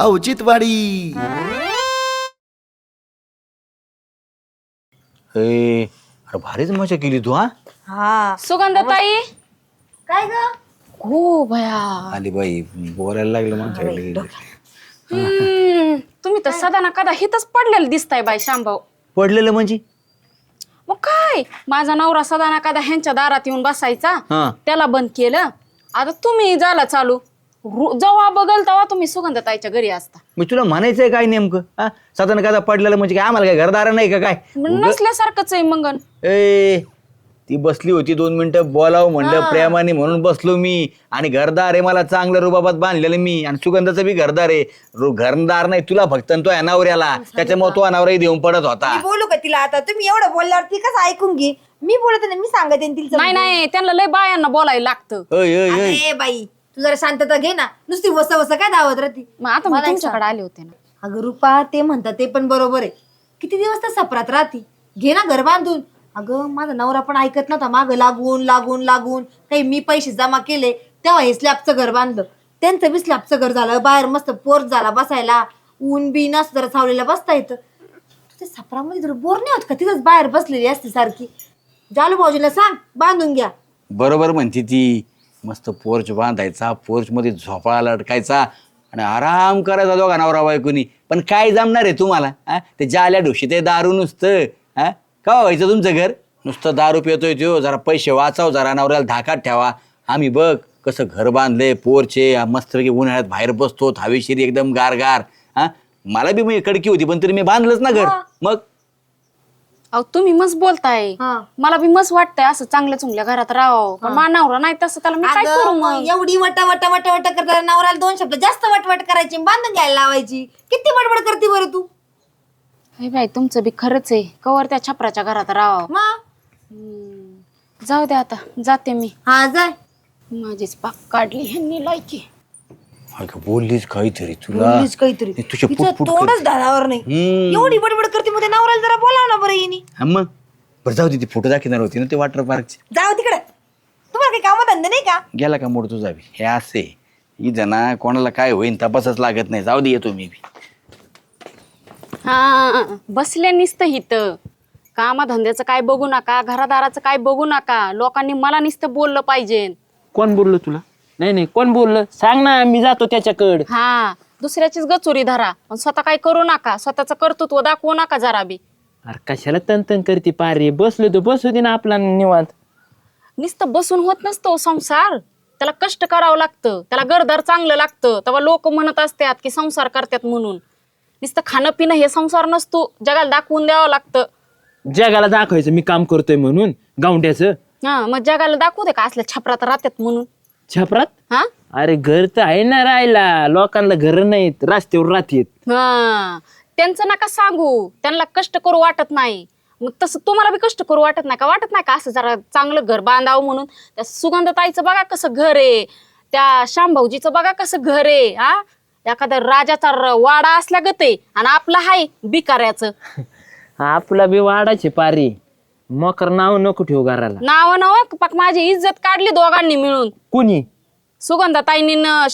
औचित्यवाडी। ए अरे भारीच मजा केली तू हा? हा. सुगंधताई? काय ग? हो भया. आली बाई बोलायला लागलं माझ्याकडे हम्म, तुम्ही तर सदा ना कदा हिथच पडलेलं दिसताय बाई शांभाऊ पडलेलं म्हणजे? मग काय? माझा नवरा सदा ना कदा ह्यांच्या दारात येऊन बसायचा हा. त्याला बंद केलं. आता तुम्ही झाला चालू. रु- जेव्हा बघल तेव्हा तुम्ही सुगंधताईच्या घरी असता. मग तुला म्हणायचंय काय नेमकं? हा? साधारण का पडलेलं म्हणजे काय? आम्हाला काय घरदार नाही का काय? मग नसल्यासारखंच आहे मंगन. ए ती बसली होती दोन मिनिटं बोलावं म्हणलं प्रेमाने म्हणून बसलो मी. आणि घरदार आहे मला चांगलं रुबाबात बांधलेलं मी. आणि सुगंधाचं बी घरदार आहे. रु- घरदार नाही तुला फक्त आणि तो अनावऱ्याला. त्याच्यामुळे तो अनावराही देऊन पडत होता. मी बोलू का तिला आता? तुम्ही एवढं बोलल्यावर ती कसं ऐकून घे? मी बोलत नाही मी सांगते तिला नाही नाही त्यांना लय बायांना बोलायला लागतं. अय अय अय अरे बाई तू जरा शांतता घे ना. नुसती वसा वसा काय धावत राहती? मग आता मी मला एक तुमच्याकडे आले होते ना. अगं रुपा ते म्हणतात ते पण बरोबर आहे. किती दिवस तर सपरात राहती? घे ना घर बांधून. अगं माझा नवरा पण ऐकत नव्हता. माग लागून लागून लागून. काही मी पैसे जमा केले तेव्हा हे स्लॅबचं घर बांधलं. त्यांचं बी स्लॅबचं घर झालं. बाहेर मस्त पोर्च झाला बसायला. ऊन बी नसतं जरा सावलीला बसता येतं. ते सपरामध्ये जर बोर नाही होत का? तिथंच बाहेर बसलेली असते सारखी. जालू भाऊजीला सांग बांधून घ्या. बरोबर म्हणते ती. मस्त पोर्च बांधायचा पोर्च मध्ये झोपाळा लटकायचा आणि आराम करायचा दोघा नवरा बायकोनी. पण काय जमणार आहे तुम्हाला हा? ते जाल्या ढोशी ते दारू नुसतं हा? का व्हायचं तुमचं घर? नुसतं दारू पितोय तो जरा पैसे वाचाव जरा नवऱ्याला धाकात ठेवा. आम्ही बघ कसं घर बांधले पोरचे मस्तपैकी उन्हाळ्यात बाहेर बसतो हवेशीर एकदम गारगार हा? मला बी मी कडकी होती पण तरी मी बांधलंच ना घर. मग? अहो तुम्ही मस्त बोलताय. हा. मला बी मस्त वाटतंय असं चांगल्या चुंगल्या घरात राहावं. पण मानावर नाही तसं त्याला मी काय अगं, करू मग मग? एवढी वटा वटा वटा वटा करताना नवऱ्याला दोन शब्द जास्त वटवट करायची बांधून घ्यायला लावायची. किती बडबड करते बरं तू? हे बाई तुमचं बी खरंच आहे. कवर त्या छपराच्या घरात राहावं. मग? जाऊ दे आता जाते मी. हा जाय माझीच पाक काढली ह्यांनी लायकी. अगं बोललीच काहीतरी तुला. बोललीच काहीतरी. हे तुझ्या तिचं पुटपुट तोंडच धारावर नाही. हम्म. एवढी बडबड करते मध्ये नवऱ्याला जरा बोलाव ना बरं येणी हा मग. बरं जाऊ दे ती फोटो दाखवणार होती ना ते वॉटर पार्कचे जाऊ तिकडे. तुम्हाला काही काम धंदे नाही का? गेला का मोड तुझा बी हे असे. ही जना कोणाला काय होईन तपासच लागत नाही. जाऊ दे येतो मी बी. हा बसल्या निसतं हित. कामाधंद्याचं काय बघू नका घरादाराचं काय बघू नका. लोकांनी मला नुसतं बोललं पाहिजे. कोण बोललं तुला? नाही नाही कोण बोललं? सांग ना मी जातो त्याच्याकडं. हा दुसऱ्याचीच गचुरी धरा. पण स्वतः काय करू नका. स्वतःचं कर्तृत्व दाखवू नका जरा बी. अरे कशाला तन करते पारे? बसलो तो बसू दे ना आपला निवांत. नुसतं बसून होत नसतो संसार. त्याला कष्ट करावं लागतं. त्याला गरदार चांगलं लागतं. तेव्हा लोक म्हणत असतात की संसार करतात म्हणून. नुसतं खाणं पिणं हे संसार नसतो. जगाला दाखवून द्यावं लागतं. जगाला दाखवायचं मी काम करतोय म्हणून. गावंड्याचं. हा मग जगाला दाखवू दे का? असल्या छपरात राहतात म्हणून. छपरात? हा? अरे घर तर आहे ना राहायला. लोकांना घर नाहीत रस्त्यावर राहतेत हा. त्यांचं नका सांगू. त्यांना कष्ट करू वाटत नाही. मग तसं तुम्हाला बी कष्ट करू वाटत नाही का? वाटत नाही का असं जरा चांगलं घर बांधावं म्हणून? त्या सुगंधताईचं बघा कसं घर आहे. त्या शांभाऊजीचं बघा कसं घर आहे हा? एखाद्या राजाचा र- वाडा असल्या गत आणि आपलं हाय बिकाऱ्याचं. आपला बी वाडाचे पारे. मकर नाव नको ठेवू घराला. नाव नव पाक माझी इज्जत काढली दोघांनी मिळून. कुणी? सुगंधाताईनी न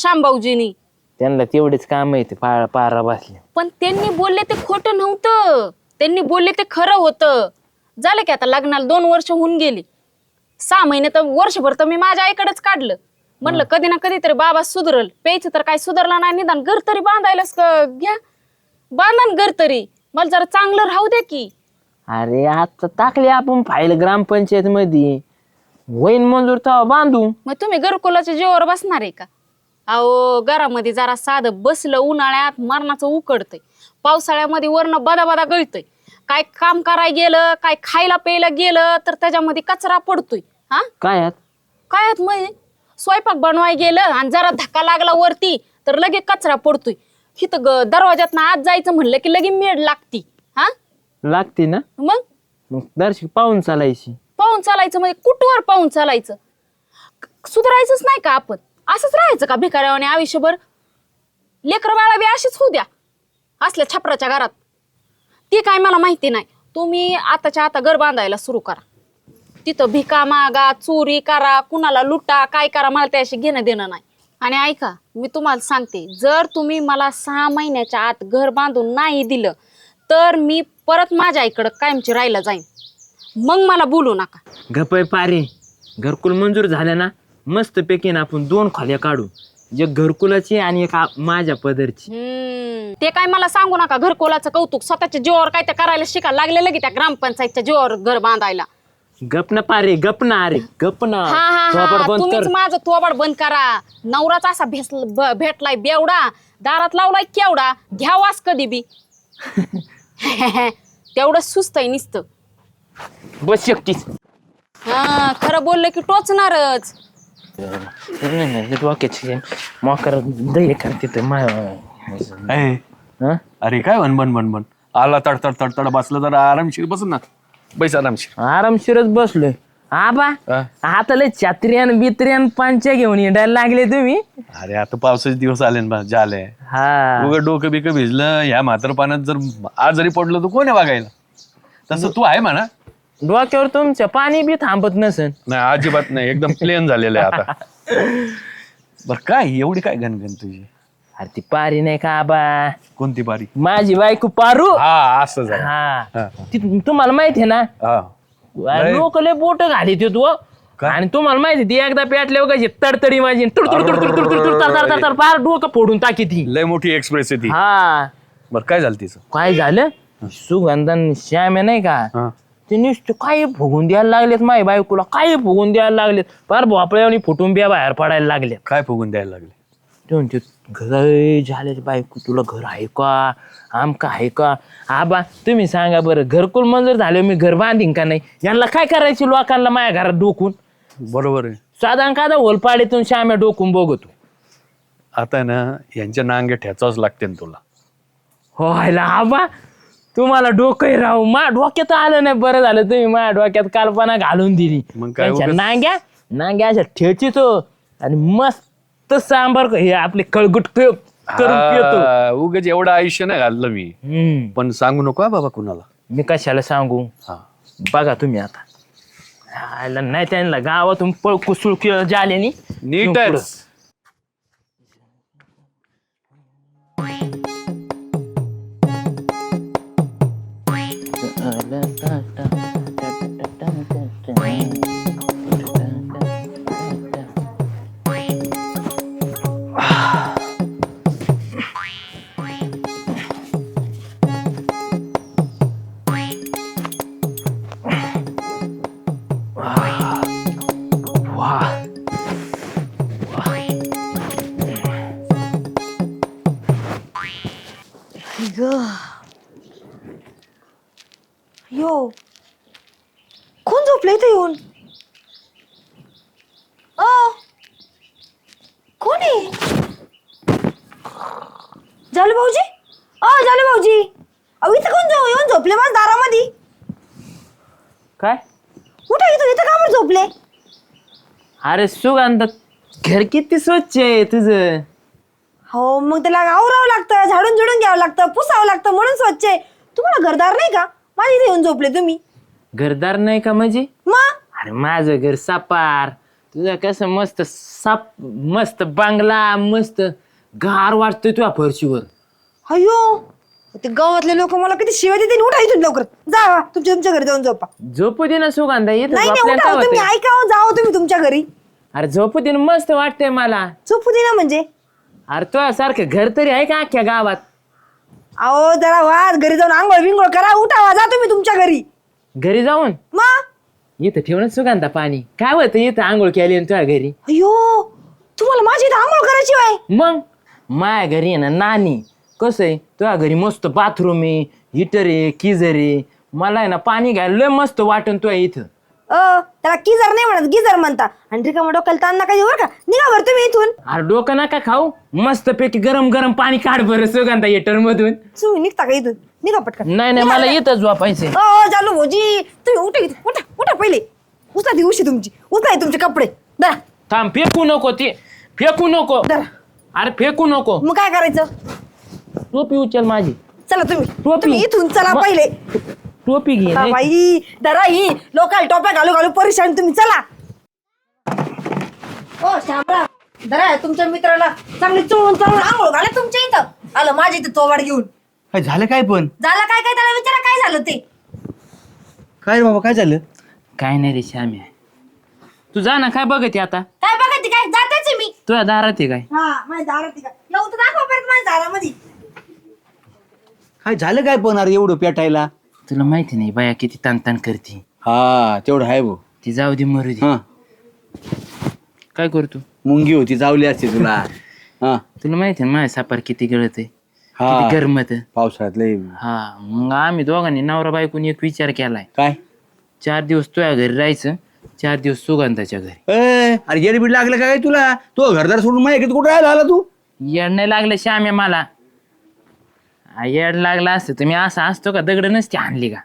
त्यांना तेवढेच काम आहे ते पा- पारा बसले. पण त्यांनी बोलले ते खोटं नव्हतं. त्यांनी बोलले ते खरं होतं. झालं की आता लग्नाला दोन वर्ष होऊन गेली. सहा महिने तर वर्षभर तर मी माझ्या आईकडेच काढलं. म्हणलं कधी ना कधी तरी बाबा सुधरल. प्यायचं तर काय सुधरलं नाही निदान घर तरी बांधायलाच क- घ्या. बांधा ना घर तरी. मला जरा चांगलं राहू द्या की. अरे आता टाकले आपण फाईल ग्रामपंचायत मध्ये होईन मंजूर तेव्हा बांधू. मग तुम्ही घरकुलाच्या जीवावर बसणार आहे का? अहो घरामध्ये जरा साधं बसलं उन्हाळ्यात मरणाचं उकडतंय. पावसाळ्यामध्ये वरनं बदा बदा गळतंय. काय काम करायला गेलं काय खायला प्यायला गेलं तर त्याच्यामध्ये कचरा पडतोय. हा? काय आत? काय आत मग स्वयंपाक बनवाय गेलं आणि जरा धक्का लागला वरती तर लगे कचरा पडतोय. हिथं ग दरवाज्यात आत जायचं म्हणलं की लगे मेड लागती. लागते ना? मग? मग दर्शक पाहून चालायची. पाहून चालायचं म्हणजे कुठवर पाहून चालायचं? क- सुधारायचंच नाही का आपण? असंच राहायचं का भिकाऱ्यावाने आयुष्यभर? लेकर बाळा बी अशीच होऊ द्या. असल्या छपराच्या घरात. ते काय मला माहिती नाही. तुम्ही आताच्या आता घर बांधायला सुरू करा. तिथं भिका मागा चोरी करा कुणाला लुटा काय करा मला त्याशी घेणं देणं नाही. आणि ऐका मी तुम्हाला सांगते जर तुम्ही मला सहा महिन्याच्या आत घर बांधून नाही दिलं तर मी परत माझ्या आईकडं कायमची राहायला जाईन. मग मला बोलू नका. गपय पारे. घरकुल मंजूर झालं ना मस्त पैकी ना आपण दोन खोल्या काढू. एक घरकुलाची आणि एक आ- माझ्या पदरची. हम्म, ते काय मला सांगू नका. घरकुलाचं कौतुक स्वतःच्या जीवावर काय ते करायला शिकायला लागलेलं की त्या ग्रामपंचायतच्या जीवावर घर बांधायला. गप ना पारे गप ना अरे गप ना. हा हा हा. बंद तुम्हीच कर माझं थोबाड बंद करा. नवराच असा भेस ब- भेटलाय बेवडा. दारात लावलाय केवडा. घ्यावाच कधी बी. तेवढं सुस्त आहे नुसतं. बस एकटीच. हा खरं बोललं की टोचणारच. नाही नाही डोक्याची मोकर दही करते तर मा ए, हा? अरे काय बन बन बन बन आला तड तड तड तड बसलं जरा आरामशीर बस ना. बैस आरामशीर. आरामशीरच बसलोय. आबा हा? आता लय छत्र्यान बित्र्यान पांच्या घेऊन हिंडायला लागले तुम्ही. अरे आता पावसाचे दिवस आले ना बा, झाले हा. उघड डोकं बिकं भिजलं ह्या म्हातार पाण्यात जर आजारी पडलं तर कोण आहे बघायला तसं तू आहे म्हणा. डोक्यावर तुमच्या पाणी बी थांबत नसन नाही अजिबात नाही एकदम प्लेन झालेलं आहे आता. बर काय एवढी काय घनघन तुझी? अरे ती पारी नाही का आबा कोणती बारी माझी बायको पारू. हा असं झालं. हा. हा. ती तुम्हाला माहिती आहे ना? हा. लय- लोक लय बोट घालीत होत व. काय? आणि तुम्हाला माहिती ती एकदा पेटल्यावर कशी तडतडी माझी तुड तुड तुड तुड तुड तुड तुड तर- तर- तर फार डोकं फोडून टाकी ती लय मोठी एक्सप्रेस आहे ती. हा. बर काय झालं तिचं? काय झालं? सुगंधन श्याम आहे नाही का? हा. ते नुसतं काय फुगून द्यायला लागलेत माझ्या बायकोला काय फुगून द्यायला लागलेत. फार भोपळ्यावनी फुटून बिया बाहेर पडायला लागले काय फुगून द्यायला लागले? ते म्हणते घर झाले बायको तुला घर आहे का? आमका आहे का? आबा तुम्ही सांगा बरं घरकुल मंजूर झाले मी घर बांधीन का नाही? यांना काय करायची लोकांना माझ्या घरात डोकून? बरोबर आहे. साधारण का होलपाडीतून श्याम्या डोकून बघतो. आता ना यांच्या नांगे ठेचावच लागते ना तुला. हो हायला आबा. तुम्हाला डोकं राहू. मा डोक्यात आलं नाही बरं झालं. तुम्ही माझ्या डोक्यात कल्पना घालून दिली. मग काय त्यांच्या उगाच- नांग्या नांग्या अशा ठेचितो आणि मस्त सांबार हे आपले कळगुट क- करून पितो उगाच एवढं आयुष्य नाही घाललं मी. हम्म. पण सांगू नको हा बाबा कुणाला. मी कशाला सांगू? हा. बघा तुम्ही आता. आयला नाही त्यांना गावातून पळ कुसुळ जाल्यानी नीटच. ग यो. कोण झोपलं इथे येऊन? अ कोण आहे? झालं भाऊजी? अ झालं भाऊजी. अहो इथं कोण जाऊ येऊन झोपले माझ्या दारामध्ये? काय? उठा इथं इथं का बरं झोपले? अरे सुगंध. घर किती स्वच्छ आहे तुझं. हो मग त्याला आवरावं लागतं झाडून झुडून घ्यावं लागतं पुसावं लागतं म्हणून स्वच्छ आहे. तुम्हाला घरदार नाही का? माझ्या इथे येऊन झोपले तुम्ही. घरदार नाही का म्हणजे मग अरे माझं घर सापार. तुझं कसं मस्त साप मस्त बांगला मस्त गार वाटतोय तुझ्या फरशीवर. अयो ते गावातले लोक मला किती शिवाय देते उठा इथून लवकर. जा तुमच्या तुमच्या घरी जाऊन झोपा. झोपू दे ना सुगंधा येत नाही नाही उठा हो तुम्ही ऐका हो, जा हो तुम्ही तुमच्या घरी. अरे झोपू दे ना मस्त वाटतंय मला. झोपू दे ना म्हणजे. अरे तुझ्या सारखं घर तरी आहे का अख्ख्या गावात? अहो जरा वा घरी जाऊन आंघोळ बिंघोळ करा उठावा जा तुम्ही तुमच्या घरी. घरी जाऊन? मग? इथं ठेव ना सुगंधा पाणी. काय होतं इथं आंघोळ केली तुझ्या घरी? अयो तुम्हाला माझी इथं आंघोळ करायची वाय मग? माया घरी आहे ना नानी. कसं आहे तुझ्या घरी मस्त बाथरूम आहे हिटर आहे किजर आहे. मला आहे ना पाणी घ्यायला लय मस्त वाटन तुझ्या इथं. अ त्याला किजर नाही म्हणत गिजर म्हणता. आणि रिकामा डोक्याला ताण नका देऊ बरं का. निघा बरं तुम्ही इथून. अरे डोकं नका खाऊ. मस्त पैकी गरम गरम पाणी काढ बरं सुगंधा हिटर मधून तुम्ही निघता का इथून? निघा पटकन. नाही नाही मला इथं. झोपायचंय. अ चालू भाऊजी तुम्ही उठा इथं. उठा उठा पहिले. उचला ती उशी तुमची. उचला तुमचे कपडे. दरा थांब फेकू नको ते. फेकू नको. अरे फेकू नको. मग काय करायचं? टोपी उचल माझी. चला तुम्ही. टोपी. तुम्ही इथून चला पहिले. टोपी घे हा नाही- बाई दरा ही. लोकाल टोप्या घालू घालू परेशान तुम्ही चला. ओ शामराव जरा तुमच्या मित्राला. चांगली चोळून चोळून आंघोळ घाला तुमच्या इथं. आलं माझ्या इथं तोवाड घेऊन. काय झालं काय पण? झालं काय काय त्याला विचारा काय झालं ते? काय रे बाबा काय झालं? काय नाही रे श्याम्या. तू जा ना काय बघते आता? काय बघा ते काय? जातेच मी. तुझ्या दारात आहे काय? हा माझ्या दारात आहे का? येऊ तर दाखवा परत माझ्या दारामध्ये. काय झालं काय पण अरे एवढं पेटायला? तुला माहिती नाही बाया किती ताण ताण करते. हा तेवढं आहे भाऊ. ती जाऊ दे मरू दे. हा. काय करतो? मुंगी होती चावली असते तुला. हा. तुला माहिती आहे ना माझ्या सापार किती गळत आहे हा. किती गरमत पावसाळ्यात लय. हा मग आम्ही दोघांनी नवरा बायकोनी एक विचार केलाय. काय? चार दिवस तुझ्या घरी राहायचं चार दिवस सुगंधाच्या घरी. ए, अरे येडबीड लागलं काय तुला? तो घरदार सोडून माझ्या कुठं राहायला आला तू? येड नाही लागलं श्याम्या मला. येड लागला असतं. मी असा असतो का? दगड नसते आणली का?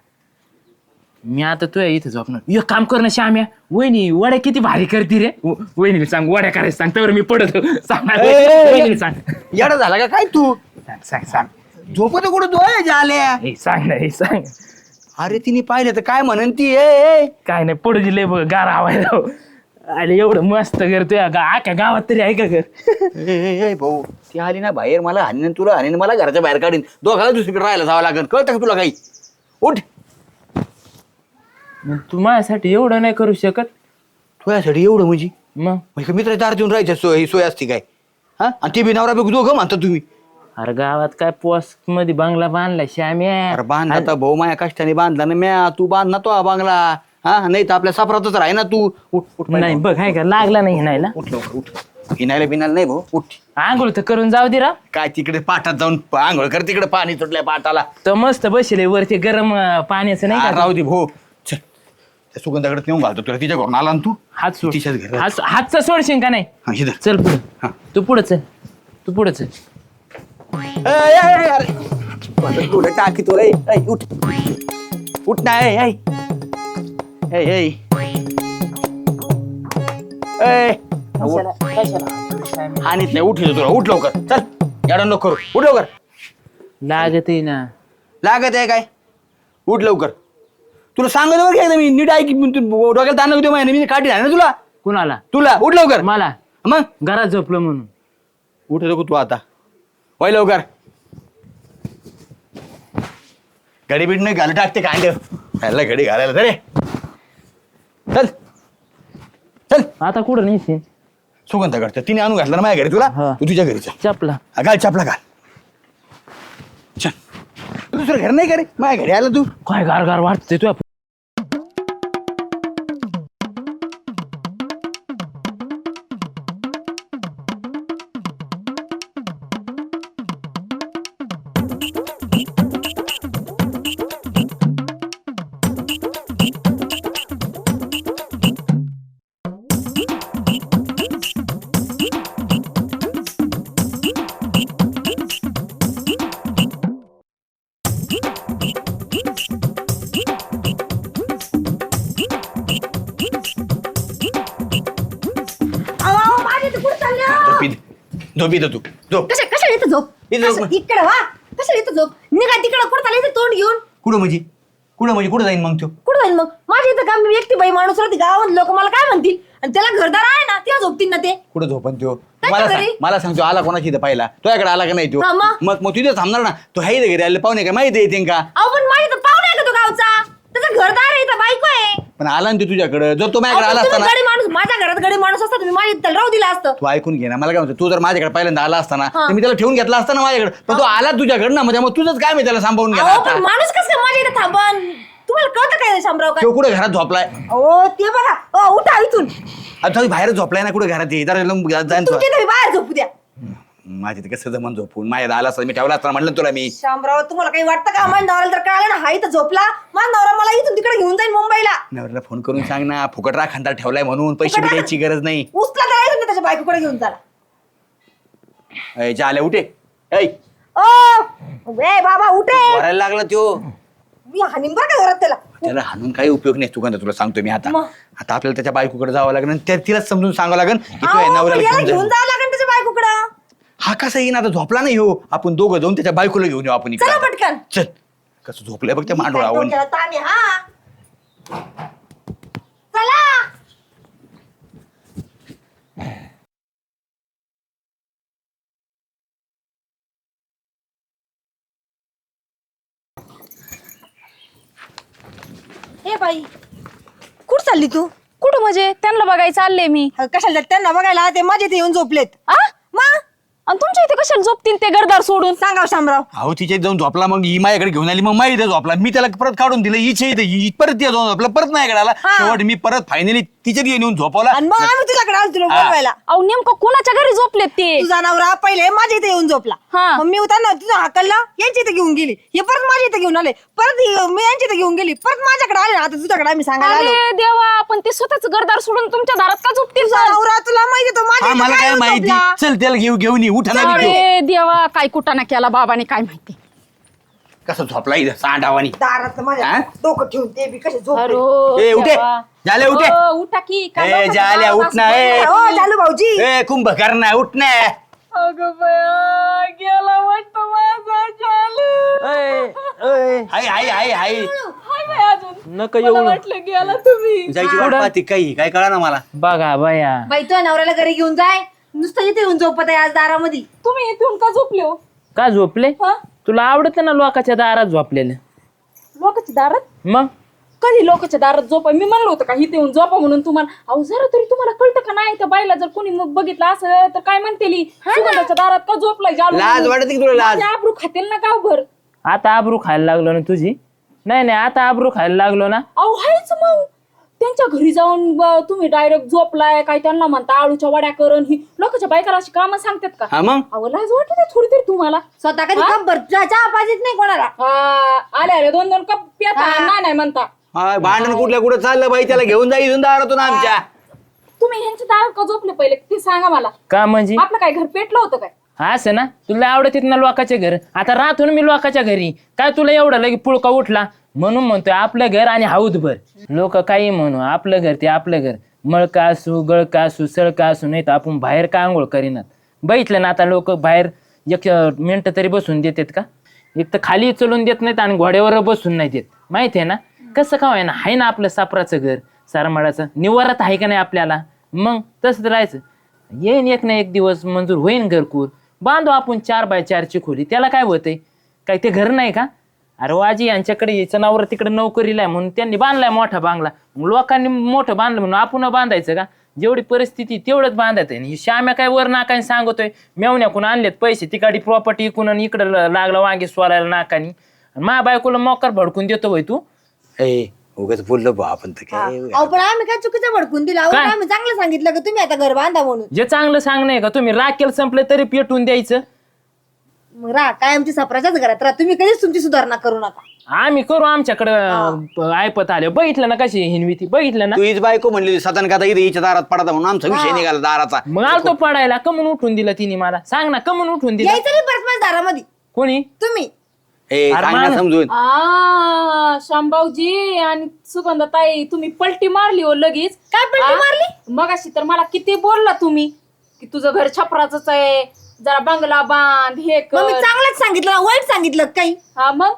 मी आता तुझ्या इथं झोपणार. एक काम कर ना श्याम्या. वहिनी वड्या किती भारी करते रे. व- वहिनीला सांग वड्या करायचं सांग. तर मी पडतो. सांग ना, ए, ए, ए. वहिनीला सांग. येडा झाला का? काय तू? सांग सांग सांग. झोपत कुठं तू ए, झाल्या सांग ना हे सांग. अरे तिने पाहिलं तर काय म्हणन ती? ए, ए. काय नाही पडू दिले बघ गार आवायला अरे एवढं मस्त करतोय आख्या गावात तरी आहे का घर? ए, ए, ए, भाऊ ती आली ना बाहेर मला हाणीन तुला हाणीन मला घराच्या बाहेर काढीन. दोघाला दुसरीकडे राहायला जावं लागेल. कळतं का तुला काही? उठ. मग तू माझ्यासाठी एवढं नाही करू शकत? तुझ्यासाठी एवढं म्हणजे? मग? म्हणजे मित्र दार देऊन राहायचं सोय ही सोय असते काय? हा? आणि ते बी नवरा बी दोघं म्हणता तुम्ही. अरे गावात काय पोस्टमध्ये बांगला बांधला श्याम्या? अरे बांधला तर भाऊ माझ्या कष्टाने बांधला ना म्या. तू बांध ना तो हा बांगला. हा नाही तर आपल्या सापरातच राही ना तू. उठ उठ नाही बघ आहे का? लागला नाही हिनायला उठ लवकर उठ. हिनायला बिनायला नाही भाऊ उठ. आंघोळ तर करून जाऊ दे रा काय तिकडे पाटात जाऊन आंघोळ कर तिकडे पाणी सुटलंय पाटाला. तर मस्त बसले वरती गरम अं, पाण्याचं नाही का? राहू दे भाऊ. चल. त्या सुगंधाकडे नेऊन घालतो तुला तिच्या घरून आला ना तू. हात सोड. तिच्याच घरी. हात हातचा सोडशील का नाही? हा इधर चल पुढे. हा. तू पुढे चल. तू पुढे चल. ए, ए, ए, अरे. माझं डोळं टाकी तो रे ए, उठ. उठ ना ए, ए. ए. ए, उठ. हानीत नाही तुला उठ लवकर. चल. याडा नको करू. उठ लवकर. लागत ना. लागत आहे काय? उठ लवकर. तुला सांगत बरं का एकदा मी. नीट ऐक मी तू डोक्याला ताण होते माहिती मी काठी आहे ना तुला? कुणाला? तुला. उठ लवकर. मला. मग? घरात झोपलो म्हणून. उठ नको तू आता. वय लवकर. घडी बीड नाही घाल टाकते ह्याला घडी घालायला तरी चल. चल. आता कुठं नाही सुगंध करते तिने आणून घातलं ना माझ्या घरी तुला? हा. तू तुझ्या घरी चल. चपला. हा, घाल चापला घाल. चल. दुसरं घर नाही करे माझ्या घरी आला तू. काय गार गार वाटते तुया झोपी दे तू. झोप. कशा कशा इथं झोप? इथं झोप. कशा- इकडं वा. कशा इथं झोप? निघा तिकडं कुठं चालले इथं तोंड घेऊन? कुठं म्हणजे? कुठं म्हणजे? कुठं जाईन मग तो? कुठं जाईल मग? माझ्या इथं काम व्यक्ती बाई माणूस राहते गावात लोक मला काय म्हणतील? आणि त्याला घरदार आहे ना तेव्हा झोपतील ना ते. कुठं झोपन तो मला. सांग मला सांगतो आला कोणाची इथं पाहिला तुझ्याकडे आला का नाही तो? हा, मग? मग मग तिथे थांबणार ना? तो हाय इथं घरी आले पाहुणे काय माहिती येते का? अहो पण माझ्या इथं पाहुणे आहे का तो गावचा? त्याचा घरदार आहे इथं बायको आहे. पण आला ना तो तुझ्याकडे. जर तो माझ्याकडे आला असता ना गडी माणूस माझ्या घरात गडी माणूस असता तुम्ही माझ्या इथं राहू दिला असतं. तू ऐकून घे ना मला काय म्हणतो तू जर माझ्याकडे पहिल्यांदा आला असता ना हा. तर मी त्याला ठेवून घेतला असता ना माझ्याकडे. पण तो आला तुझ्याकडे ना म्हणजे मग तुझंच काय मी त्याला सांभाळून घ्या अहो पण माणूस कसं काय माझ्या इथं थांबन? तुम्हाला कळतं काय शामराव काय? तो कुठे घरात झोपलाय? हो ते बघा. उठा इथून. आता बाहेर झोपलाय ना कुठे घरात ये जरा लंब घरात जाईन तो. तुमच्या इथं बाहेर झोपू द्या. माझी ते कसं जमन झोपून? माझ्या आला असता मी ठेवला असता म्हणलं ना तुला मी. शामराव तुम्हाला काही वाटतं का? माझ्या नवऱ्याला तर कळालं ना हा इथं झोपला. माझा नवरा मला इथून तिकडे घेऊन जाईल मुंबईला. नवऱ्याला फोन करून सांग ना फुकट राख खांदा ठेवलाय म्हणून. पैसे बी द्यायची गरज नाही. उचला तर इथून त्याच्या बायकोकडे घेऊन चला अय, जा आल्या उठे. ऐ. ओ! ए बाबा उठे. वरायला लागला त्यो. मी हानीन बरं का घरात त्याला? त्याला हाणून काही उपयोग नाही. चुकांचा तुला सांगतो मी आता. मग? आता आपल्याला त्याच्या बायकोकडे जावं लागेल आणि त्या तिलाच समजून सांगावं लागेल की तो अहो, आहे पण नवऱ्याला याला घेऊन. जावं लागेल हा कसा येईन आता झोपला नाही हो. आपण दोघं जाऊन त्याच्या बायकोला घेऊन येऊ आपण चल कसं झोपलंय बघ त्या मांडोळा आवड हे? बाई कुठ चालली तू? कुठं म्हणजे? त्यांना बघायला चालले मी. कशाला त्यांना बघायला ते मजेत येऊन झोपलेत. मा? आणि तुमच्या इथे कशाला झोपतील ते घरदार सोडून? सांगाव शामराव. अहो तिच्या इथे जाऊन झोपला मग ही माझ्याकडे घेऊन आली मग माझ्या इथे झोपला. मी त्याला परत काढून दिलं हिच्या इथे ही परत तिथे जाऊन झोपला परत माझ्याकडे आला. हा. शेवट मी परत फायनली तिच्या तिथे नेऊन झोपवला. आणि मग आम्ही तुझ्याकडे आलो तुला. बोलवायला. अहो नेमकं कोणाच्या घरी झोपलेत ते? तुझा नवरा पहिले माझ्या इथे येऊन झोपला. हा. मग मी उतारला तुझा हाकलला यांच्या इथे घेऊन गेली. हे परत माझ्या इथे घेऊन आले. परत ही- मी यांच्या इथे घेऊन गेली. परत माझ्याकडे आले आता तुझ्याकडे आम्ही सांगायला आलो. अरे देवा पण ते स्वतःच घरदार सोडून तुमच्या दारात का झोपतील तुझा नवरा तुला माहिती तो माझ्या हा इथे मला काय काय येऊन माहिती? झोपला? चल त्याला घेऊ घेऊन ये. उठा ना मी अरे देवा काय कुटाणा केला बाबाने काय माहिती? कसं झोपला इथं सांडावानी? दारात माझ्या हा? डोकं ठेवून ते बी कसे झोपले? अरे ए, उठे. झाले, उठे. उठा की. काय ए लोकांच्या जाल्या दारात उठ ए हो चालू भाऊजी. ए कुंभकर ना उठ ना. अगं बया गेला वाटतं माझा चालू हाय हाय हाय हाय. हाय बाई अजून. नका मला येऊ वाटलं गेला तुम्ही. जायची वाट पाहते काही काय कळा ना मला. बघा बाया. बाई तुझ्या नवऱ्याला घरी घेऊन जाय. नुसतं इथे येऊन झोपत आहे आज दारामध्ये. तुम्ही इथून का झोपले हो? का झोपले? हा? तुला आवडत ना लोकाच्या दारात झोपलेलं? लोकांच्या दारात? मग? कधी लोकांच्या दारात झोपा? मी म्हणलं होतं का इथे येऊन झोपा म्हणून तुम्हाला? अहो जरा तरी तुम्हाला कळतं का नाही? त्या बाईला जर कोणी मग बघितलं असं तर काय म्हणतेली सुगंधाच्या दारात का झोपलाय? जालू लाज वाटते की तुला लाज? माझे आबरू खातील ना गावभर. आता आबरू खायला लागलो ना तुझी? नाही नाही आता आबरू खायला लागलो ना? अहो हायच मग. त्यांच्या घरी जाऊन ब- तुम्ही डायरेक्ट झोपलाय काय त्यांना म्हणता आळूच्या वड्या करण ही लोकांच्या बायकाला अशी कामं सांगतात का? हा मग. अहो लाज वाटते थोडी तरी तुम्हाला. स्वतः कधी भर चहा पाहिजेत नाही कोणाला. हा, आले आले दोन दोन कप पिता नाही नाही म्हणता. हा, भांडण कुठल्या कुठं चाललं बाई त्याला घेऊन जा इथून दारातून आमच्या. तुम्ही ह्यांच्या दारात का झोपले पहिले? ते सांगा मला. का म्हणजे? आपलं काय घर पेटलं होतं काय? असं ना? तुला आवडत ना लोकाच्या घर? आता राहतो ना मी लोकाच्या घरी. काय तुला एवढं लगे पुळका उठला? म्हणून म्हणतोय आपलं घर आणि हाऊदभर लोक काही म्हणू आपलं घर ते आपलं घर. मळका असू गळका असू सळका असू नाही तर आपण बाहेर का आंघोळ करीनात? बघितलं ना आता लोक बाहेर एक मिनटं तरी बसून देतात का? एक तर खाली चलून देत नाहीत आणि घोड्यावर बसून नाही देत. माहिती आहे ना? कसं का आहे ना आहे ना आपलं सापराचं घर सारमाडाचं निवारात आहे का नाही आपल्याला? मग तसंच राहायचं. येईन एक ना एक दिवस मंजूर होईन घरकूर बांधू आपण चार बाय चारची खोली. त्याला काय होतंय? काय ते घर नाही का? अरे वाजी यांच्याकडे यायचं नावर तिकडे नोकरीला आहे म्हणून त्यांनी बांधलाय मोठा बांगला. मग लोकांनी मोठं बांधलं म्हणून आपण बांधायचं का? जेवढी परिस्थिती तेवढंच बांधायचं आहे. श्याम्या काय वर नाकाने सांगतोय? मेवण्याकून आणलेत पैसे. तिकडे प्रॉपर्टी इकून आणि इकडं लागला वांगी सोलायला नाकानी. आणि मा बायकोला मोकर भडकून देतो भाई तू. ए उगाच बोललो बा आपण तर काय अहो पण आम्ही काय चुकीचं भडकून दिलं? अहो काय? आम्ही चांगलं सांगितलं का? तुम्ही आता घर बांधा म्हणून. जे चांगलं सांगणं आहे का? तुम्ही राखेल संपले तरी पेटून द्यायचं. मग राहा काय आमची सपराच्याच घरात राहा. तुम्ही कधीच तुमची सुधारणा करू नका. आम्ही करू आमच्याकडं ऐपत आले. बघितलं ना कशी हिनवी ती बघितलं ना? तू हीच बायको म्हणली सतन का इथे हिच्या दारात पडता म्हणून आमचा विषय निघाला दाराचा. मग आलतो पडायला कमून उठून दिलं तिने मला. सांग ना कमून उठून दिलं. यायचं नाही परत माझ्या दारामध्ये. कोणी? तुम्ही. ए अरे सांग ना मान- समजून. आ आणि सुगंधाताई तुम्ही पलटी मारली हो लगेच. काय पलटी मारली? मग अशी तर मला किती बोलला तुम्ही की तुझं घर छपराच आहे. जरा बंगला बांध हे मग मी कर. चांगलंच सांगितलं ना, वाईट सांगितलं का काही? हा मग?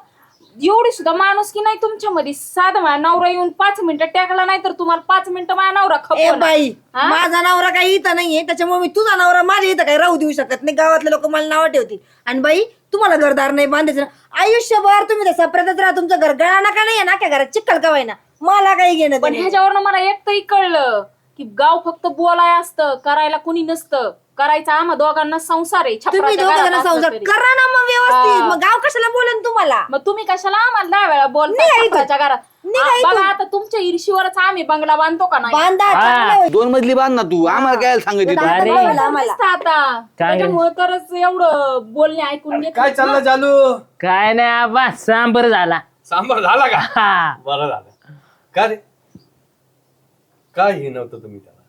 एवढी सुद्धा माणूस की नाही तुमच्यामध्ये? साधा माझा नवरा येऊन पाच मिनिटं टाकला नाही तर तुम्हाला पाच मिनिटं माझा नवरा ए खपवणार. बाई हा? माझा नवरा काही इथं नाहीये त्याच्यामुळे मी तुझा नवरा माझ्या इथं काही राहू देऊ शकत नाही. गावातले लोक मला नावं ठेवतील. आणि बाई तुम्हाला घरदार नाही बांधायचं ना. आयुष्यभर तुम्ही त्या सप्रेतच राहा तुमचं घर गळा नका नाही ना घरात चिक्कल का ना मला काही घेणं पण देणं ह्याच्यावरनं मला एकटंही कळलं की गाव फक्त बोलाय असतं करायला कुणी नसतं. करायचा आम्हा दोघांना संसार आहे तुम्ही छपराच्या दोघं घरात जण असलं संसार तरी. करा ना मग व्यवस्थित. हा. मग गाव कशाला बोलन तुम्हाला? मग तुम्ही कशाला आम्हाला दहा वेळा बोलता इथून. छपराच्या घरात? आ. बघा आता तुमच्या ईर्षीवरच आम्ही बंगला बांधतो का नाही? बांधा चांगलं होईल. दोन मजली बांध ना तू. आम्हाला काय सांगितलं अरे. आम्हाला. दिसतं आता. त्याच्यामुळे तरच एवढं बोलणे ऐकून घेत काय चाललं चालू काय नाही आबा सांबर झाला. सांबार झाला का? हा. बरं झालं. का रे? काय हे नव्हतं तुम्ही त्याला?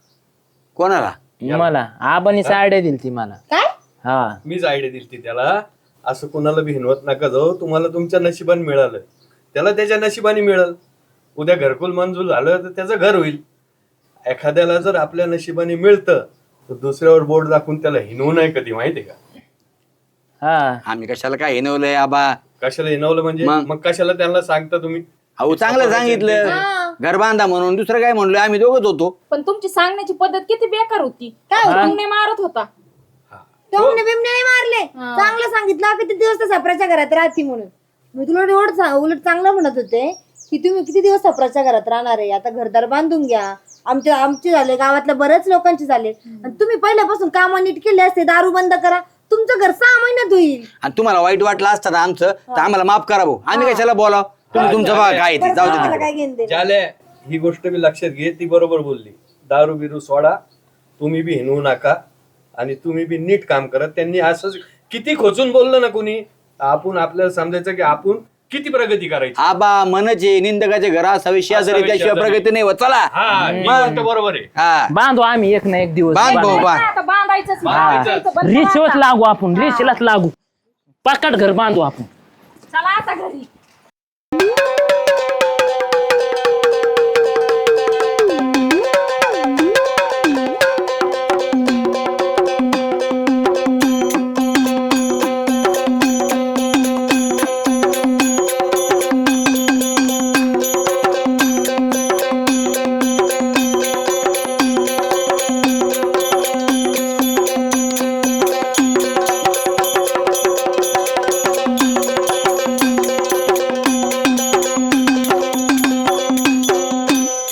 कोणाला? मला. आबानी साड्या दिली ती मला. काय? हा. मीच आयडिया दिली ती त्याला. असं कोणाला बी हिनवत नका जाऊ. तुम्हाला तुमच्या नशिबाने मिळालं. त्याला त्याच्या नशिबाने मिळालं. उद्या घरकुल मंजूर झालं तर त्याचं घर होईल. एखाद्याला जर आपल्या नशिबाने मिळतं तर दुसऱ्यावर बोर्ड दाखवून त्याला हिनवू नाही कधी माहितीये का? हा. आम्ही कशाला काय हिनवलंय आबा? कशाला हिनवलं म्हणजे? मग? मग कशाला त्यांना सांगता तुम्ही? अहो चांगलं सांगितलं. घर बांधा म्हणून दुसरं काय म्हणलो आम्ही दोघच होतो. पण तुमची सांगण्याची पद्धत किती बेकार होती. काय टोमणे मारत होता. नाही मारले. चांगलं सांगितलं. किती दिवस त्या सपराच्या घरात राहते म्हणून. मी तुला उलट उलट चांगलं म्हणत होते की तुम्ही किती दिवस सपराच्या घरात राहणार आहे? आता घरदार बांधून घ्या. आमचे आमचे झाले गावातल्या बऱ्याच लोकांचे झाले. आणि तुम्ही पहिल्यापासून काम नीट केले असते दारू बंद करा. तुमचं घर सहा महिन्यात होईल. आणि तुम्हाला वाईट वाटलं असतं ना आमचं तर आम्हाला माफ करा भाऊ. आम्ही कशाला बोलाव? तुम्ही तुमचं बघा काय ते जाऊ दे मला तिकडे. काय घेणं देणं? ज्याले ही गोष्ट मी लक्षात घे ती बरोबर बोलली. दारू बिरू सोडा तुम्ही बी हिनवू नका आणि तुम्ही बी नीट काम करा. त्यांनी असं किती खोचून बोललं ना कोणी? आपण आपल्याला समजायचं की आपण किती प्रगती करायची? आबा मनचे निंदकाचे घर असावे शेजारी असावे त्याशिवाय शेजारी. प्रगती नाही होत. चला. हा ही गोष्ट बरोबर आहे. हा. बांधू आम्ही एक ना एक दिवस. बांध भाऊ बांध आता बांधायचंच बांधायचं. बांधायचं. लागू आपण रिसलाच लागू. पाकट घर बांधू आपण. चला आता घरी.